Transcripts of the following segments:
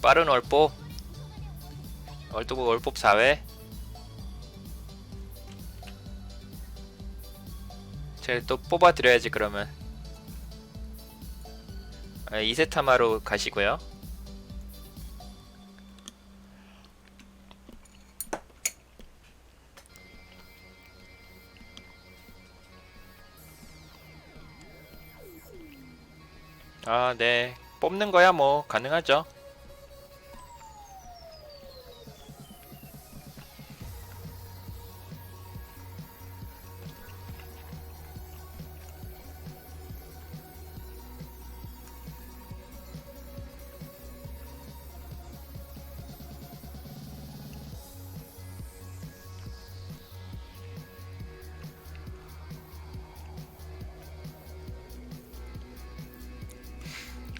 빠른 월법 월도구 월법 4회. 제가 또 뽑아 드려야지 그러면. 아, 이세타마로 가시고요. 아, 네. 뽑는 거야 뭐. 가능하죠.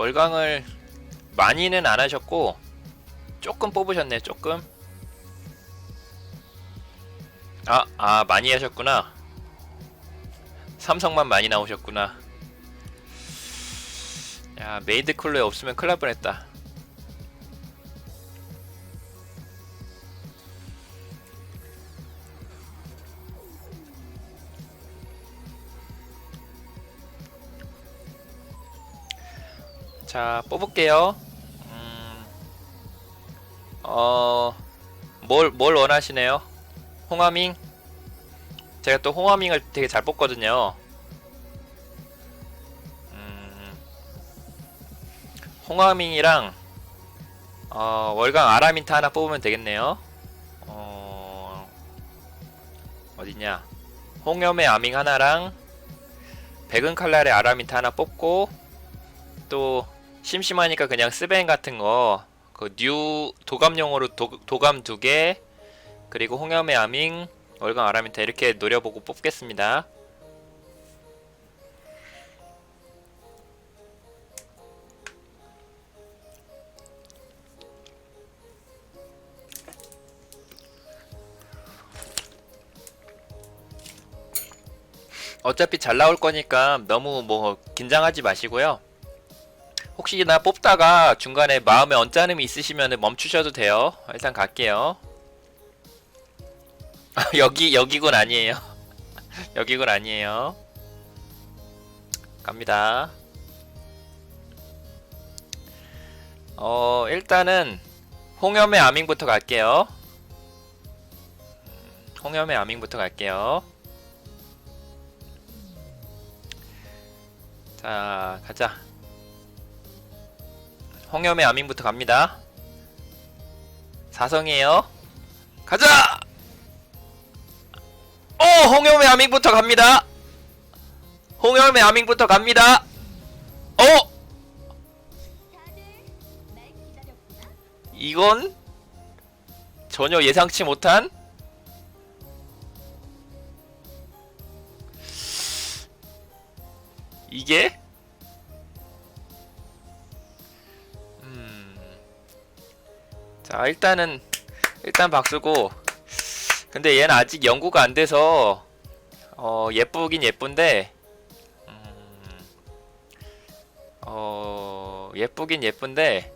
월광을 많이는 안 하셨고 조금 뽑으셨네 조금. 아, 아 많이 하셨구나. 삼성만 많이 나오셨구나. 야 메이드 쿨러에 없으면 큰일 날 뻔했다 자 뽑을게요 음, 어, 뭘, 뭘 원하시네요? 홍하밍? 제가 또 홍하밍을 되게 잘 뽑거든요. 음, 홍하밍이랑, 어, 월강 아라민타 하나 뽑으면 되겠네요. 어, 어디냐. 홍염의 아밍 하나랑, 백은 칼날의 아라민타 하나 뽑고, 또, 심심하니까 그냥 스벤 같은 거, 그 뉴 도감용으로 도, 도감 두 개, 그리고 홍염의 아밍, 월강 아라민타 이렇게 노려보고 뽑겠습니다. 어차피 잘 나올 거니까 너무 뭐 긴장하지 마시고요. 혹시 나 뽑다가 중간에 마음에 언짢음이 있으시면 멈추셔도 돼요. 일단 갈게요. 여기 여기군 아니에요. 여기군 아니에요. 갑니다. 어 일단은 홍염의 아밍부터 갈게요. 홍염의 아밍부터 갈게요. 자 가자. 홍염의 아밍부터 갑니다. 사성이에요. 가자! 오! 홍염의 아밍부터 갑니다. 홍염의 아밍부터 갑니다. 어? 이건 전혀 예상치 못한 이게 자, 일단은 일단 박수고 근데 얘는 아직 연구가 안 돼서 어, 예쁘긴 예쁜데 음, 어, 예쁘긴 예쁜데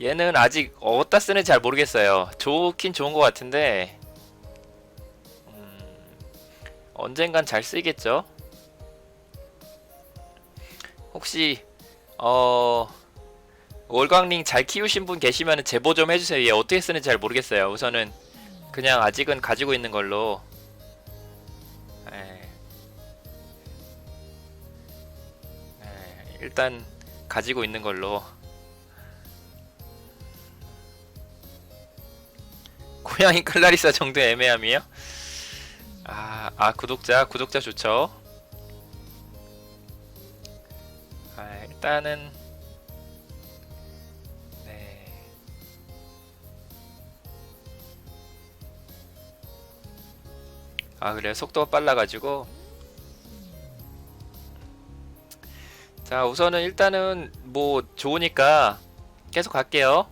얘는 아직 어디다 쓰는지 잘 모르겠어요. 좋긴 좋은 것 같은데 음, 언젠간 잘 쓰이겠죠. 혹시 어 월광링 잘 키우신 분 계시면 제보 좀 해주세요. 얘 어떻게 쓰는지 잘 모르겠어요. 우선은 그냥 아직은 가지고 있는 걸로. 에. 에, 일단 가지고 있는 걸로. 고양이 클라리사 정도 애매함이요? 아, 아 구독자 구독자 좋죠. 아, 일단은 아 그래요 속도가 빨라가지고. 자 우선은 일단은 뭐 좋으니까 계속 갈게요.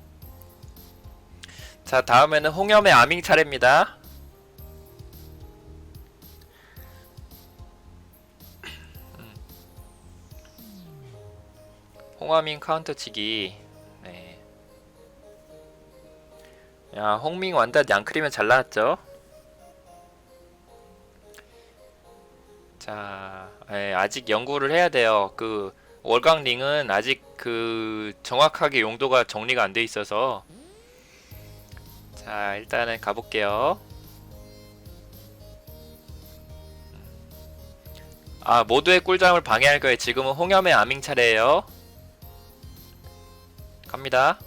자 다음에는 홍염의 아밍 차례입니다. 음. 홍아밍 카운터 치기. 네. 야 홍밍 완다 양크리면 잘 나왔죠 자 예, 아직 연구를 해야 돼요. 그 월광링은 아직 그 정확하게 용도가 정리가 안 돼 있어서. 자 일단은 가볼게요. 아 모두의 꿀잠을 방해할 거예요. 지금은 홍염의 아밍 차례예요. 갑니다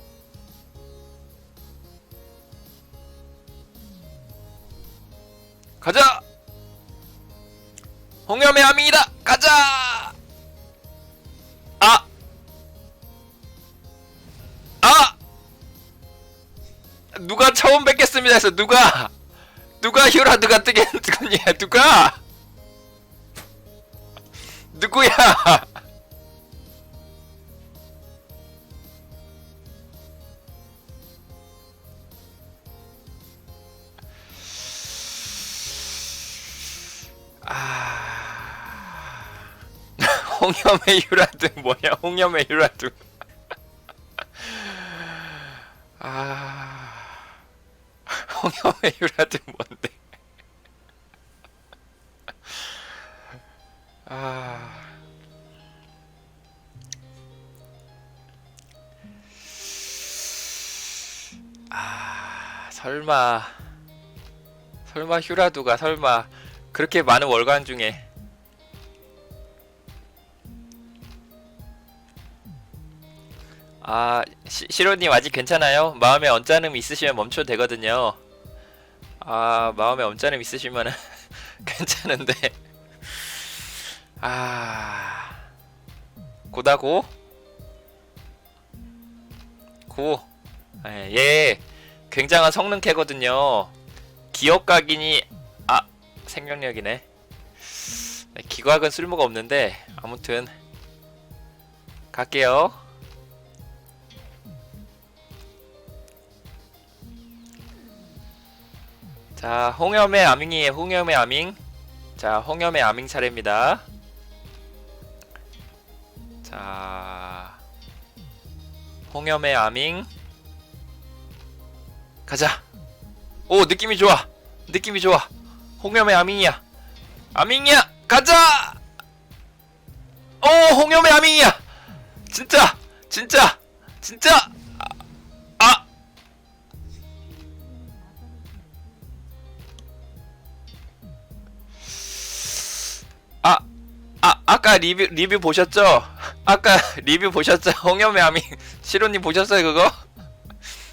홍염의 아밍이다. 가자! 아! 아! 누가 처음 뵙겠습니다 해서 누가 누가 휴라드가 뜨겠느냐 누가? 누구야 홍염의 휴라드 뭐야 홍염의 휴라드 아 홍염의 휴라드 뭔데? 아. 아, 설마 설마 휴라두가 설마 그렇게 많은 월간 중에 아 시, 시로님 아직 괜찮아요? 마음에 언짢음 있으시면 멈춰도 되거든요 아 마음에 언짢음 있으시면 괜찮은데 아 고다고 고 예, 얘 굉장한 성능 캐거든요. 기억 각인이 아 생명력이네. 네, 기각은 쓸모가 없는데 아무튼 갈게요. 자 홍염의 아밍이에요. 홍염의 아밍. 자 홍염의 아밍 차례입니다. 자 홍염의 아밍. 가자. 오 느낌이 좋아. 느낌이 좋아. 홍염의 아밍이야. 아밍이야. 가자. 오 홍염의 아밍이야. 진짜 진짜 진짜. 아, 아까 리뷰 리뷰 보셨죠? 아까 리뷰 보셨죠? 홍염의 아밍 시로님 보셨어요 그거?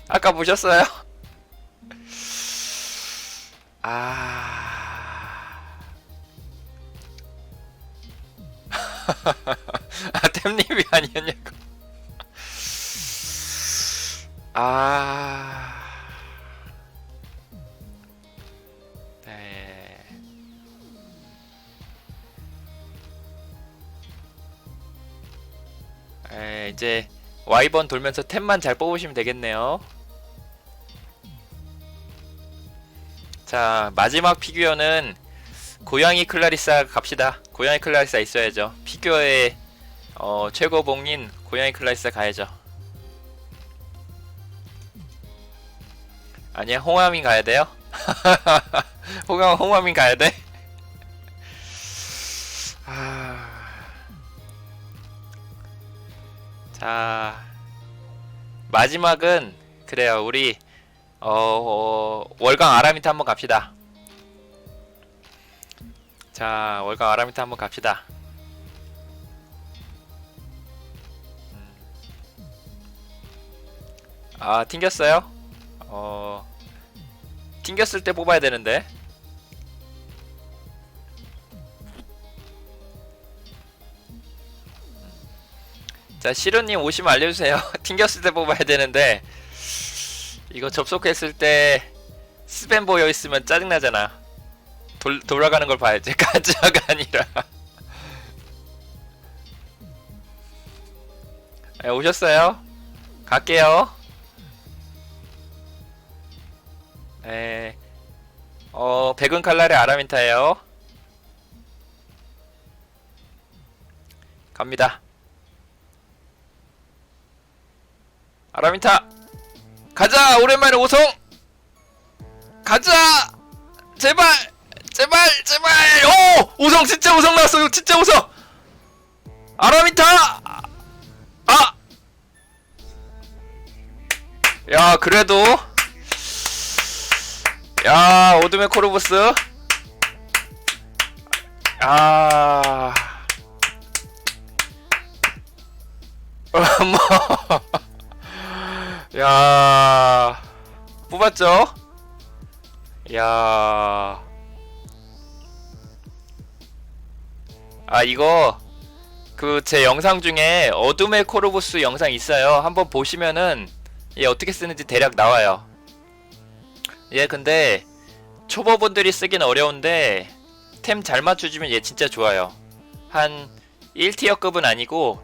아까 보셨어요? 아. 아, 템님이 아니었냐고. 아. 에, 이제 Y번 돌면서 템만 잘 뽑으시면 되겠네요. 자 마지막 피규어는 고양이 클라리사 갑시다 고양이 클라리사 있어야죠 피규어의 어, 최고봉인 고양이 클라리사 가야죠 아니야 홍화민 가야 돼요? 홍화 홍화민 가야 돼? 자 마지막은 그래요 우리 어, 어, 월강 아라미타 한번 갑시다. 자, 월강 아라미타 한번 갑시다. 음. 아, 튕겼어요? 어, 튕겼을 때 뽑아야 되는데. 자, 시루님 오시면 알려주세요. 튕겼을 때 뽑아야 되는데. 이거 접속했을 때 스팸 보여 있으면 짜증나잖아. 돌, 돌아가는 걸 봐야지. 가짜가 아니라. 네, 오셨어요? 갈게요. 네. 어, 백은 칼날의 아라민타예요. 갑니다. 아라민타! 가자! 오랜만에 오성! 가자 제발 제발 제발 오 우성 진짜 우성 나왔어 진짜 우성 아라미타 아! 야 그래도 야 오드메 코르부스 아 뭐. 야 뽑았죠? 야. 아 이거 그 제 영상 중에 어둠의 코르부스 영상 있어요. 한번 보시면은 얘 어떻게 쓰는지 대략 나와요. 얘 근데 초보분들이 쓰긴 어려운데 템 잘 맞춰주면 얘 진짜 좋아요. 한 1티어급은 아니고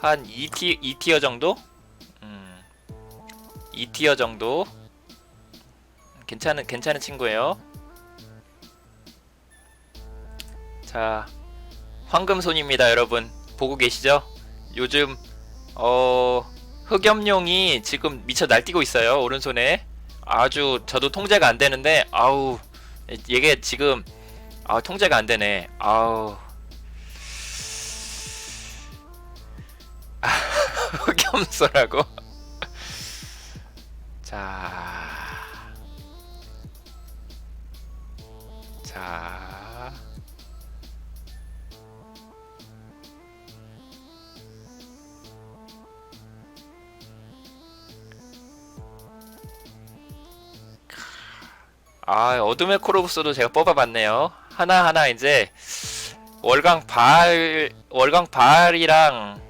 한 2티, 2티어 정도? 음, 2티어 정도? 괜찮은, 괜찮은 친구예요. 자, 황금손입니다, 여러분. 보고 계시죠? 요즘, 어, 흑염룡이 지금 미쳐 날뛰고 있어요, 오른손에. 아주, 저도 통제가 안 되는데, 아우, 이게 지금, 아, 통제가 안 되네. 아우. 흑염소라고? 자. 자. 아, 어둠의 코르부스도 제가 뽑아봤네요. 하나하나 이제 월강 발, 월강 발이랑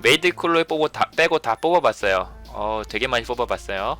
메이드 쿨로 뽑고 다 빼고 다 뽑아봤어요. 어, 되게 많이 뽑아봤어요.